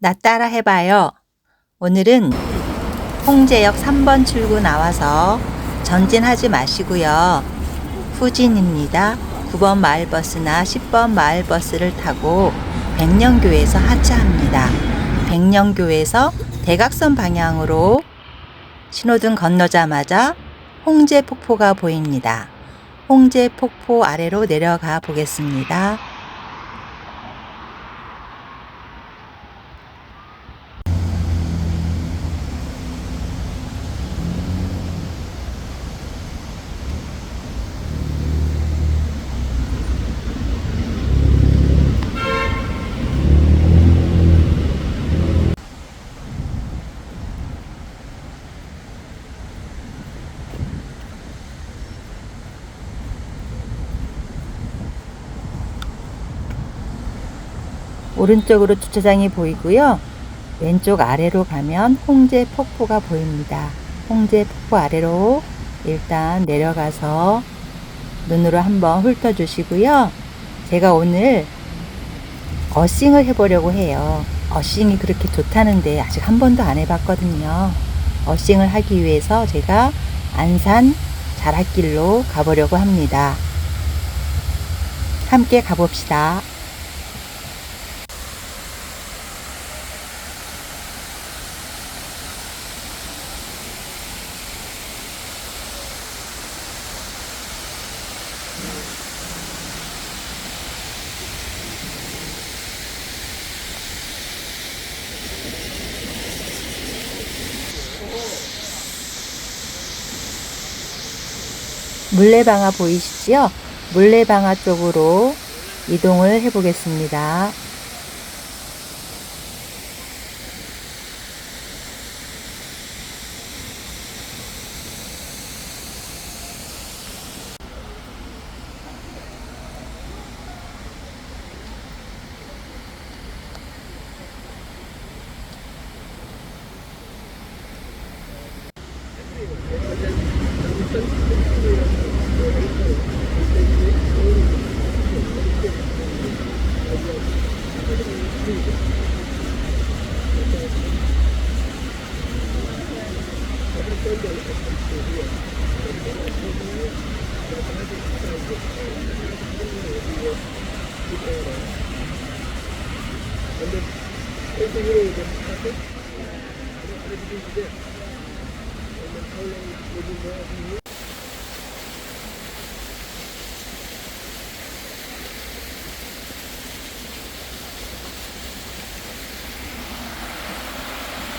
나 따라 해봐요. 오늘은 홍제역 3번 출구 나와서 전진하지 마시고요. 후진입니다. 9번 마을버스나 10번 마을버스를 타고 백령교에서 하차합니다. 백령교에서 대각선 방향으로 신호등 건너자마자 홍제 폭포가 보입니다. 홍제 폭포 아래로 내려가 보겠습니다. 오른쪽으로 주차장이 보이고요. 왼쪽 아래로 가면 홍제 폭포가 보입니다. 홍제 폭포 아래로 일단 내려가서 눈으로 한번 훑어주시고요. 제가 오늘 어싱을 해보려고 해요. 어싱이 그렇게 좋다는데 아직 한 번도 안 해봤거든요. 어싱을 하기 위해서 제가 안산 자락길로 가보려고 합니다. 함께 가봅시다. 물레방아 보이시지요? 물레방아 쪽으로 이동을 해 보겠습니다.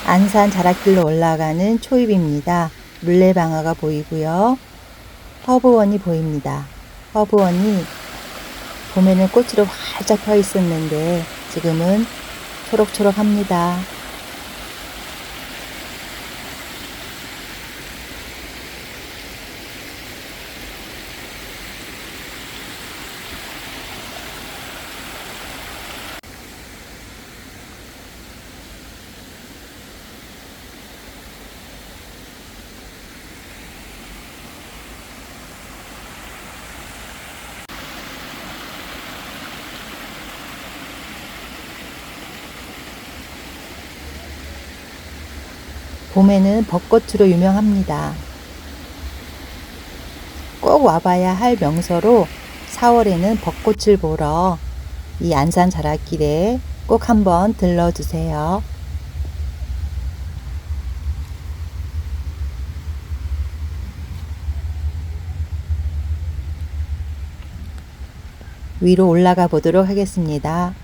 안산 자락길로 올라가는 초입입니다. 물레방아가 보이고요. 허브원이 보입니다. 허브원이 봄에는 꽃으로 활짝 펴 있었는데 지금은 초록초록합니다. 봄에는 벚꽃으로 유명합니다. 꼭 와봐야 할 명소로 4월에는 벚꽃을 보러 이 안산 자락길에 꼭 한번 들러주세요. 위로 올라가 보도록 하겠습니다.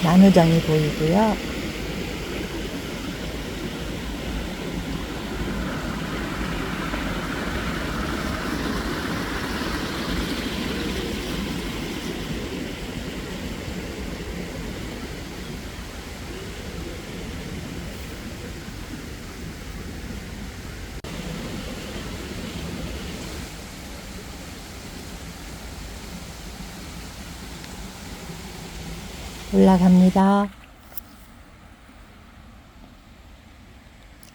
만우정이 보이고요. 올라갑니다.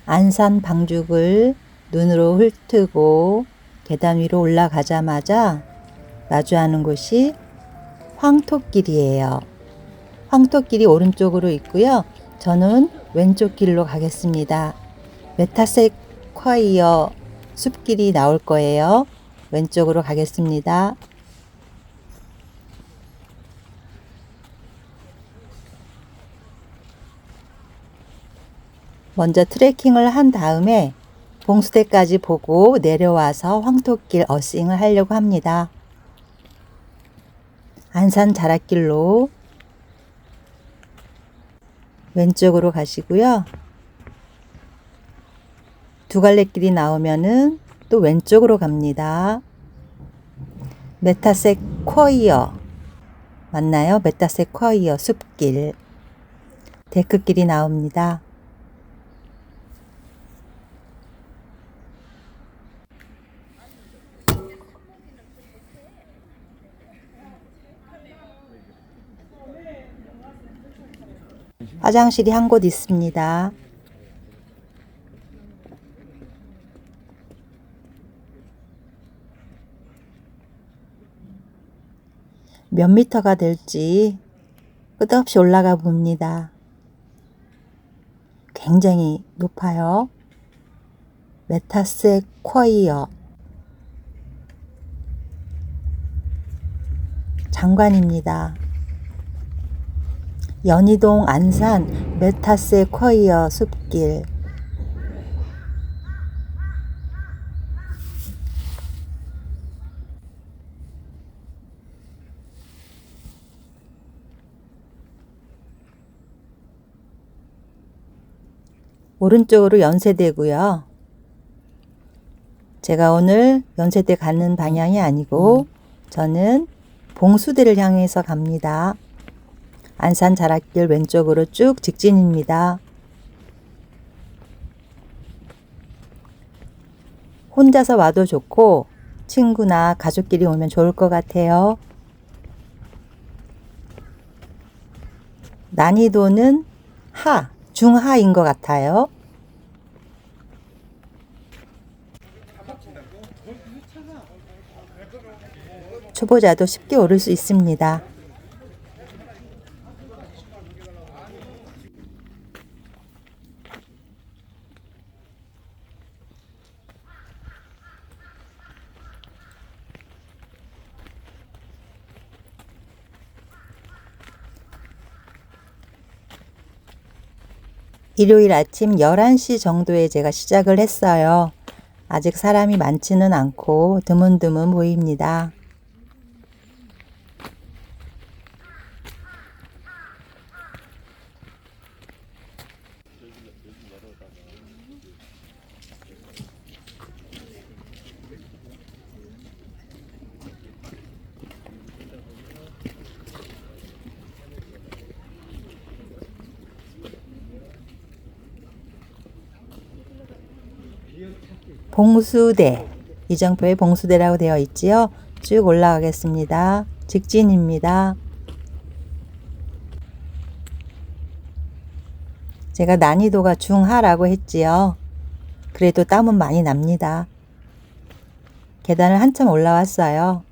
안산 방죽을 눈으로 훑고 계단 위로 올라가자마자 마주하는 곳이 황토길이에요. 황토길이 오른쪽으로 있고요. 저는 왼쪽 길로 가겠습니다. 메타세콰이어 숲길이 나올 거예요. 왼쪽으로 가겠습니다. 먼저 트레킹을 한 다음에 봉수대까지 보고 내려와서 황토길 어싱을 하려고 합니다. 안산 자락길로 왼쪽으로 가시고요. 두 갈래 길이 나오면은 또 왼쪽으로 갑니다. 메타세 쿼이어 맞나요? 메타세 쿼이어 숲길 데크길이 나옵니다. 화장실이 한 곳 있습니다. 몇 미터가 될지 끝없이 올라가 봅니다. 굉장히 높아요. 메타세 쿼이어 장관입니다. 연희동 안산 메타세 쿼이어 숲길 오른쪽으로 연세대고요. 제가 오늘 연세대 가는 방향이 아니고 저는 봉수대를 향해서 갑니다. 안산 자락길 왼쪽으로 쭉 직진입니다. 혼자서 와도 좋고 친구나 가족끼리 오면 좋을 것 같아요. 난이도는 하, 중하인 것 같아요. 초보자도 쉽게 오를 수 있습니다. 일요일 아침 11시 정도에 제가 시작을 했어요. 아직 사람이 많지는 않고 드문드문 보입니다. 봉수대 이정표에 봉수대라고 되어 있지요. 쭉 올라가겠습니다. 직진입니다. 제가 난이도가 중하라고 했지요. 그래도 땀은 많이 납니다. 계단을 한참 올라왔어요.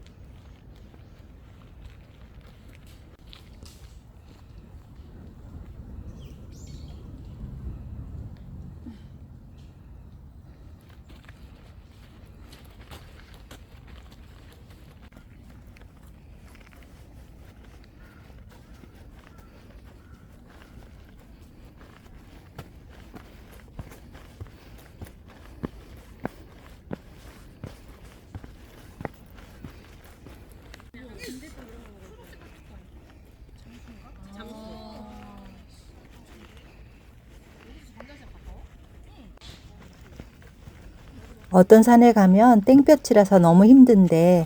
어떤 산에 가면 땡볕이라서 너무 힘든데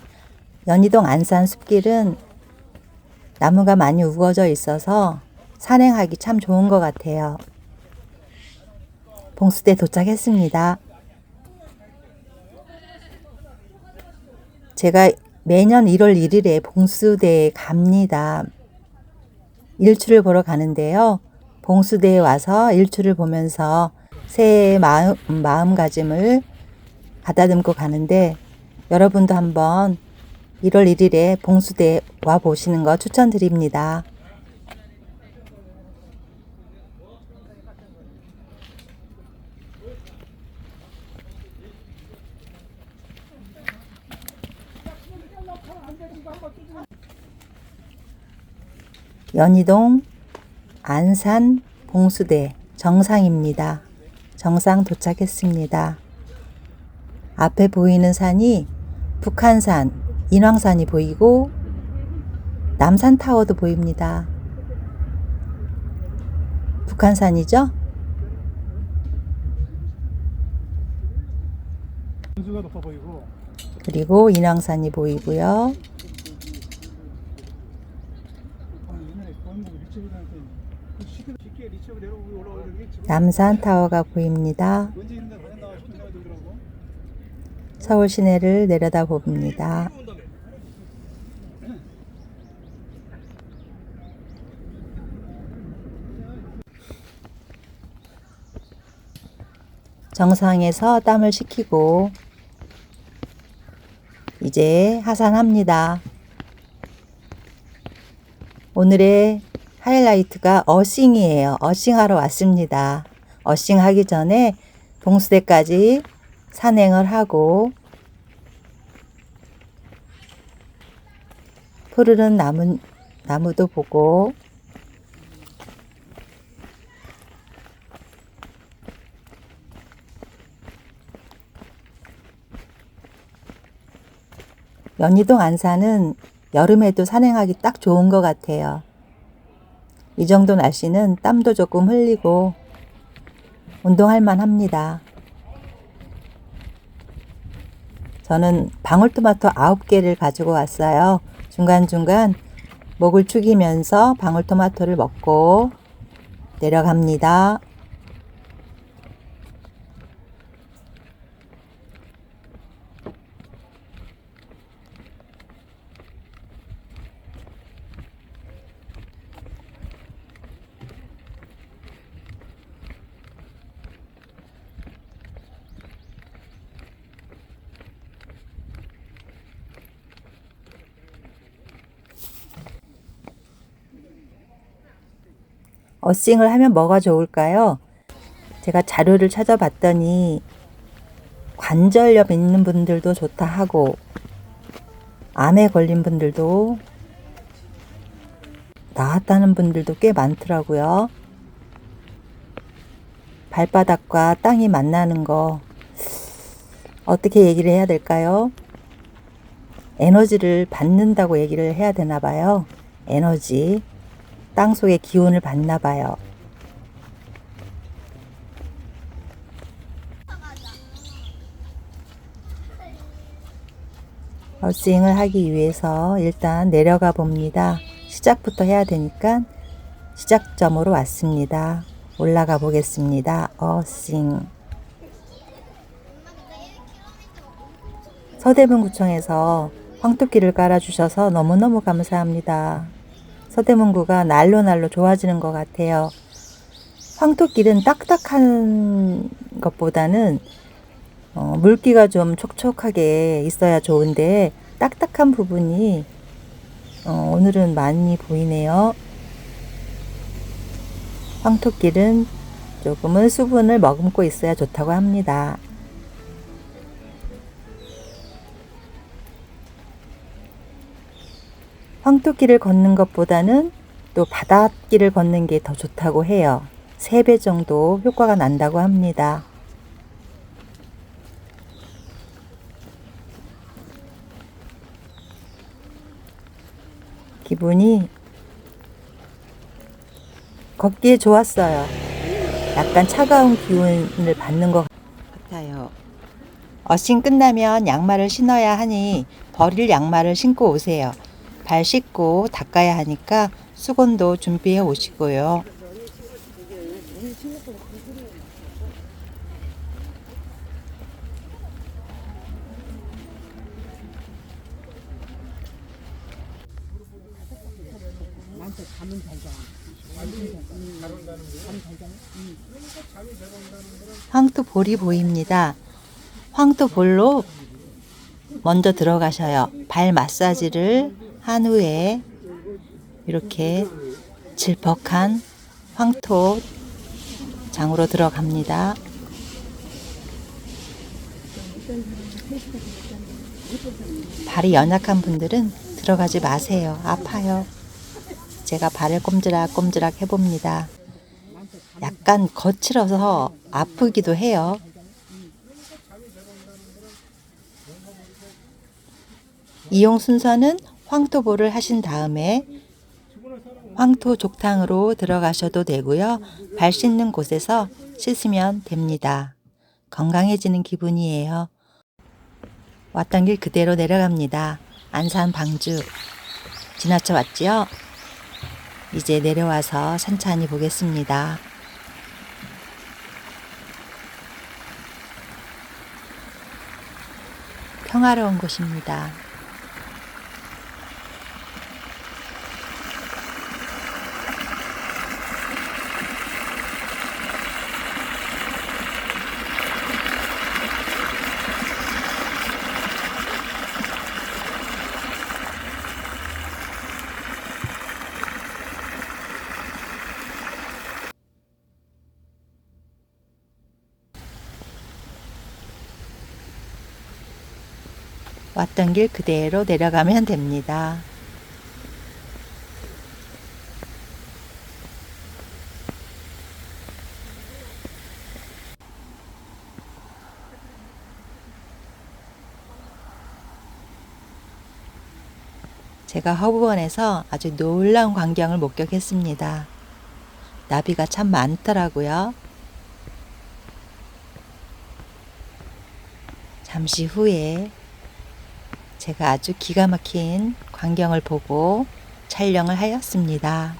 연희동 안산 숲길은 나무가 많이 우거져 있어서 산행하기 참 좋은 것 같아요. 봉수대 도착했습니다. 제가 매년 1월 1일에 봉수대에 갑니다. 일출을 보러 가는데요. 봉수대에 와서 일출을 보면서 새해의 마음, 마음가짐을 가다듬고 가는데 여러분도 한번 1월 1일에 봉수대 와 보시는 거 추천드립니다. 연희동 안산 봉수대 정상입니다. 정상 도착했습니다. 앞에 보이는 산이 북한산, 인왕산이 보이고 남산 타워도 보입니다. 북한산이죠? 그리고 인왕산이 보이고요. 아, 게 지금 남산 타워가 보입니다. 언제 이런 데 다녔나 싶은 생각이 들더라고. 서울 시내를 내려다 봅니다. 정상에서 땀을 식히고 이제 하산합니다. 오늘의 하이라이트가 어싱이에요. 어싱하러 왔습니다. 어싱하기 전에 봉수대까지 산행을 하고 푸르른 나무, 나무도 보고 연희동 안산은 여름에도 산행하기 딱 좋은 것 같아요. 이 정도 날씨는 땀도 조금 흘리고 운동할 만합니다. 저는 방울토마토 9개를 가지고 왔어요. 중간중간 목을 축이면서 방울토마토를 먹고 내려갑니다. 어싱을 하면 뭐가 좋을까요? 제가 자료를 찾아봤더니 관절염 있는 분들도 좋다 하고 암에 걸린 분들도 나았다는 분들도 꽤 많더라고요. 발바닥과 땅이 만나는 거 어떻게 얘기를 해야 될까요? 에너지를 받는다고 얘기를 해야 되나 봐요. 에너지. 땅 속의 기운을 받나 봐요. 어싱을 하기 위해서 일단 내려가 봅니다. 시작부터 해야 되니까 시작점으로 왔습니다. 올라가 보겠습니다. 어싱. 서대문구청에서 황토끼를 깔아주셔서 너무너무 감사합니다. 서대문구가 날로 날로 좋아지는 것 같아요. 황토길은 딱딱한 것보다는 어, 물기가 좀 촉촉하게 있어야 좋은데 딱딱한 부분이 어, 오늘은 많이 보이네요. 황토길은 조금은 수분을 머금고 있어야 좋다고 합니다. 황토길을 걷는 것보다는 또 바닷길을 걷는 게 더 좋다고 해요. 3배 정도 효과가 난다고 합니다. 기분이 걷기에 좋았어요. 약간 차가운 기운을 받는 것 같아요. 어싱 끝나면 양말을 신어야 하니 버릴 양말을 신고 오세요. 발 씻고 닦아야 하니까 수건도 준비해 오시고요. 황토볼이 보입니다. 황토볼로 먼저 들어가셔요. 발 마사지를 한 후에 이렇게 질퍽한 황토 장으로 들어갑니다. 발이 연약한 분들은 들어가지 마세요. 아파요. 제가 발을 꼼지락꼼지락 해봅니다. 약간 거칠어서 아프기도 해요. 이용 순서는 황토볼을 하신 다음에 황토 족탕으로 들어가셔도 되고요. 발 씻는 곳에서 씻으면 됩니다. 건강해지는 기분이에요. 왔던 길 그대로 내려갑니다. 안산 방주 지나쳐 왔지요? 이제 내려와서 천천히 보겠습니다. 평화로운 곳입니다. 왔던 길 그대로 내려가면 됩니다. 제가 허브원에서 아주 놀라운 광경을 목격했습니다. 나비가 참 많더라고요. 잠시 후에 제가 아주 기가 막힌 광경을 보고 촬영을 하였습니다.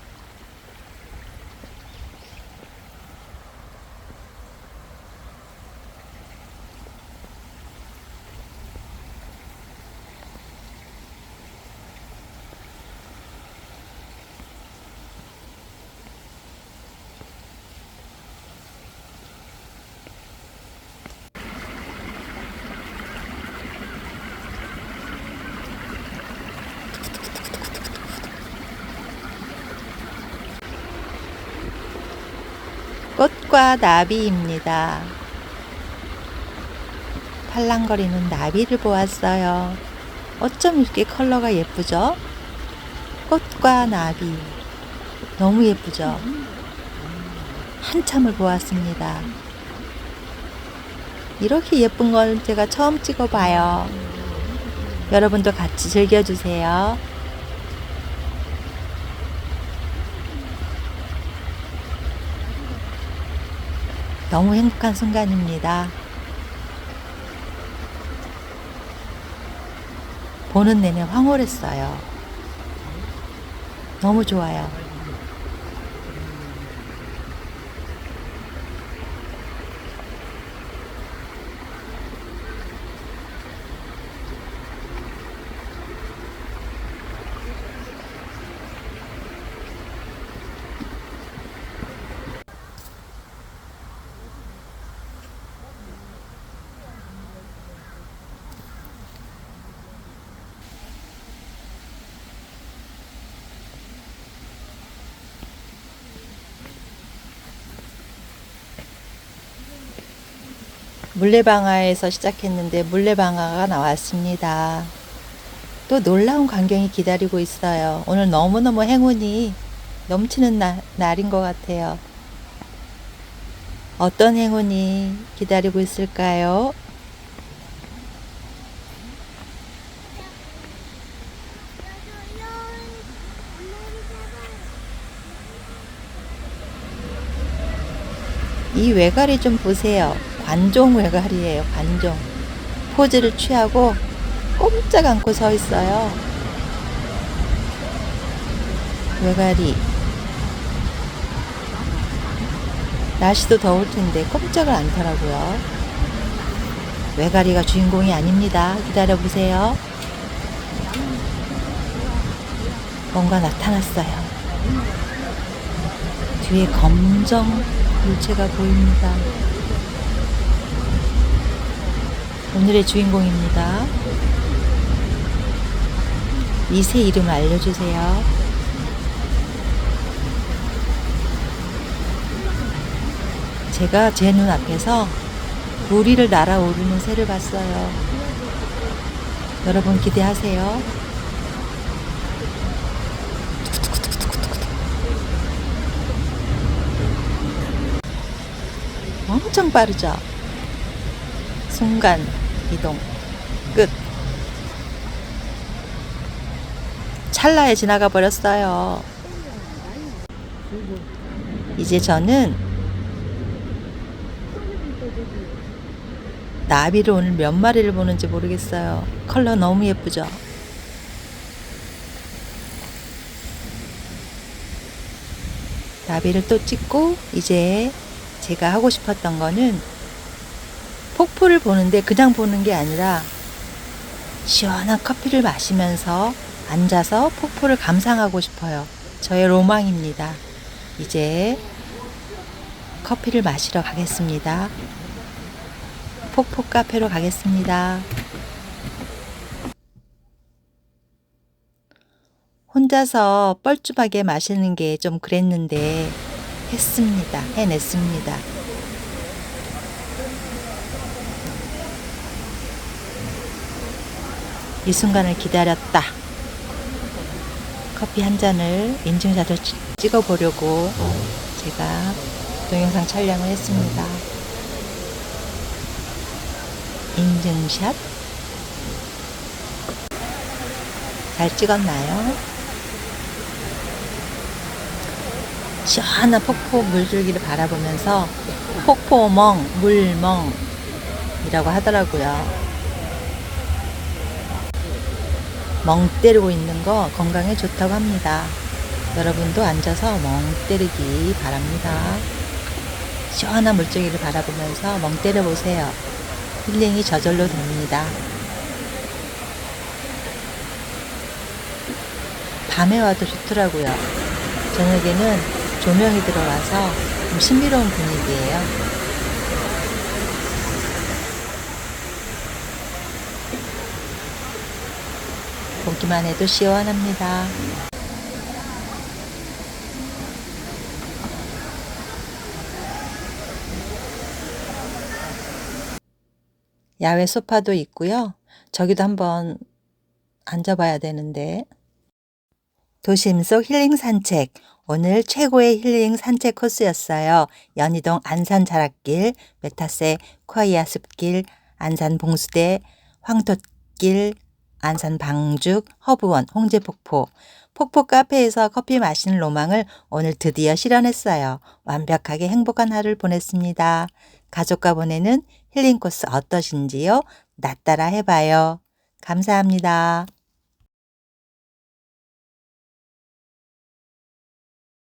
꽃과 나비입니다. 팔랑거리는 나비를 보았어요. 어쩜 이렇게 컬러가 예쁘죠? 꽃과 나비. 너무 예쁘죠? 한참을 보았습니다. 이렇게 예쁜 걸 제가 처음 찍어봐요. 여러분도 같이 즐겨주세요. 너무 행복한 순간입니다. 보는 내내 황홀했어요. 너무 좋아요. 물레방아에서 시작했는데 물레방아가 나왔습니다. 또 놀라운 광경이 기다리고 있어요. 오늘 너무너무 행운이 넘치는 나, 날인 것 같아요. 어떤 행운이 기다리고 있을까요? 이 외가리 좀 보세요. 관종 외가리예요. 관종. 포즈를 취하고 꼼짝 않고 서 있어요. 외가리. 날씨도 더울 텐데 꼼짝을 않더라고요. 외가리가 주인공이 아닙니다. 기다려 보세요. 뭔가 나타났어요. 뒤에 검정 물체가 보입니다. 오늘의 주인공입니다. 이 새 이름을 알려주세요. 제가 제 눈앞에서 우리를 날아오르는 새를 봤어요. 여러분 기대하세요. 엄청 빠르죠? 순간 이동 끝. 찰나에 지나가 버렸어요. 이제 저는 나비를 오늘 몇 마리를 보는지 모르겠어요. 컬러 너무 예쁘죠? 나비를 또 찍고 이제 제가 하고 싶었던 거는 폭포를 보는데 그냥 보는 게 아니라 시원한 커피를 마시면서 앉아서 폭포를 감상하고 싶어요. 저의 로망입니다. 이제 커피를 마시러 가겠습니다. 폭포 카페로 가겠습니다. 혼자서 뻘쭘하게 마시는 게 좀 그랬는데 했습니다. 해냈습니다. 이 순간을 기다렸다. 커피 한 잔을 인증샷을 찍- 찍어 보려고 제가 동영상 촬영을 했습니다. 인증샷 잘 찍었나요? 시원한 폭포 물줄기를 바라보면서 폭포멍, 물멍이라고 하더라고요. 멍 때리고 있는 거 건강에 좋다고 합니다. 여러분도 앉아서 멍 때리기 바랍니다. 시원한 물줄기를 바라보면서 멍 때려 보세요. 힐링이 저절로 됩니다. 밤에 와도 좋더라고요. 저녁에는 조명이 들어와서 좀 신비로운 분위기예요. 보기만 해도 시원합니다. 야외 소파도 있고요. 저기도 한번 앉아봐야 되는데. 도심 속 힐링 산책. 오늘 최고의 힐링 산책 코스였어요. 연희동 안산 자락길, 메타세 콰이아 숲길, 안산 봉수대, 황토길, 안산 방죽, 허브원, 홍제폭포. 폭포 카페에서 커피 마시는 로망을 오늘 드디어 실현했어요. 완벽하게 행복한 하루를 보냈습니다. 가족과 보내는 힐링 코스 어떠신지요? 나 따라 해봐요. 감사합니다.